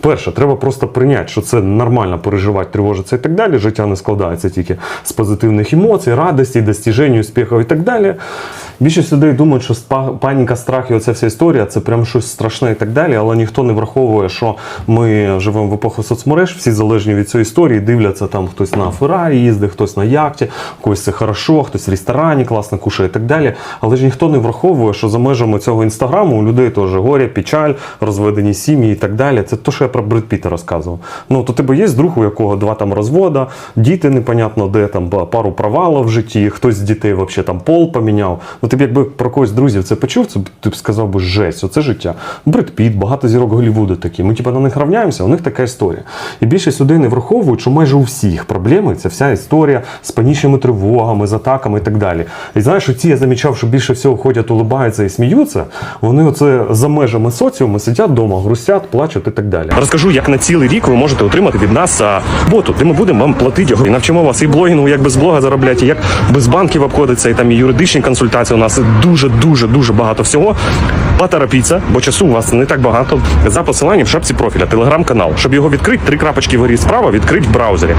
Перше, треба просто прийняти, що це нормально переживати, тривожитися і так далі. Життя не складається тільки з позитивних емоцій, радості, достіжень, успіхів і так далі. Більшість людей думають, що паніка, страх і оця вся історія це прям щось страшне і так далі, але ніхто не враховує, що ми живемо в епоху соцмереж, всі залежні від цієї історії, дивляться там хтось на Феррарі їздить, хтось на яхті, когось це хорошо, хтось в ресторані класно кушає і так далі. Але ж ніхто не враховує, що за межами цього інстаграму у людей теж горя, печаль, розведені сім'ї і так далі. Це те, що я про Бред Піта розказував. Ну, то тебе є друг, у якого два там розвода, діти непонятно де, там пару провалів в житті, хтось з дітей взагалі там пол поміняв. Ну, ти б якби про когось друзів це почув, це ти б сказав би жесть, оце життя. Бред Піт, багато зірок Голлівуду такі. Ми типу, на них равняємося, у них така історія. І більшість людей не враховують, що майже у всіх проблеми це вся історія з панічними тривогами, з атаками і так далі. І знаєш, ці я замічав, що більше всього ходять, улибаються і сміються. Вони оце за межами соціуму сидять вдома, грустять, плачуть і так далі. Розкажу, як на цілий рік ви можете отримати від нас боту, де ми будемо вам платити його. І навчимо вас і блогінгу, як без блога заробляти, і як без банків обходиться, і там і юридичні консультації. У нас дуже, дуже, дуже багато всього. Поторопіться, бо часу у вас не так багато. За посиланням в шапці профіля, телеграм-канал. Щоб його відкрити, три крапочки вгорі справа, відкрити в браузері.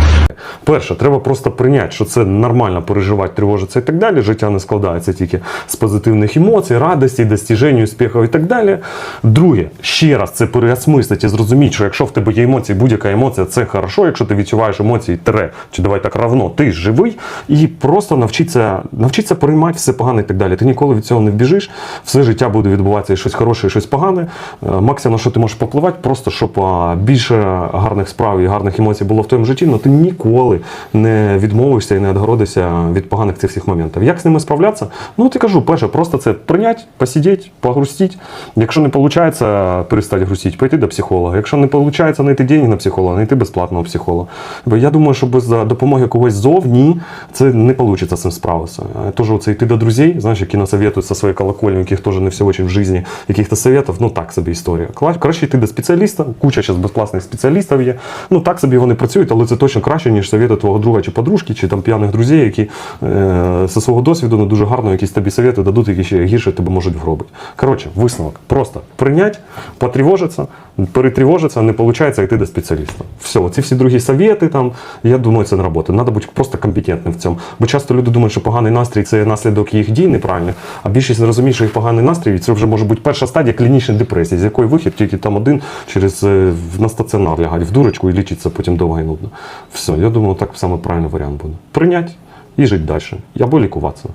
Перше, треба просто прийняти, що це нормально переживати, тривожитися і так далі. Життя не складається тільки з позитивних емоцій, радості, достіжень, успіхів і так далі. Друге, ще раз це переосмислити і зрозуміти, що якщо в тебе є емоції, будь-яка емоція це хорошо, якщо ти відчуваєш емоції, тире, чи давай так равно, ти живий, і просто навчитися, навчитися приймати все погане і так далі. Ти ніколи від цього не вбіжиш, все життя буде відбуватися і щось хороше, і щось погане. Е, Максимум, на що ти можеш попливати, просто щоб більше гарних справ і гарних емоцій було в твоєму житті, але ти ніколи не відмовишся і не відгородишся від поганих цих всіх моментів. Як з ними справлятися? Ну, ти кажу, перше, просто це прийняти, посидіти, погрустити. Якщо не виходить перестати грустити, пойти до психолога. Якщо не виходить знайти деньги на психолога, знайти безплатного психолога. Бо я думаю, що без допомоги когось зовні це не вийде з цим справитися. А Теж оце йти до друзей, знаєш, які насоветують зі своєї колокольні, яких теж не все очень в житті, яких-то советів, ну так собі історія. Краще йти до спеціаліста, куча зараз безплатних спеціалістів є. Ну так собі вони працюють, але це точно краще, ніж совєти твого друга чи подружки, чи там п'яних друзів, які е, зі свого досвіду не дуже гарно якісь тобі совєти дадуть, які ще гірше тебе можуть вгробити. Коротше, висновок. Просто прийняти, потривожитися, перетривожитися, не виходить йти до спеціаліста. Все, ці всі другі совєти, там, я думаю, це не робота. Треба бути просто компетентним в цьому. Бо часто люди думають, що поганий настрій це наслідок їх дій неправильних, а більшість не розуміє, що їх поганий настрій це вже може бути перша стадія клінічної депресії, з якої вихід тільки там один через е, на стаціонар лягати в дурочку і лічиться потім довго і нудно. Все, я думаю, так саме правильний варіант буде. Прийняти і жити далі. Або лікуватися.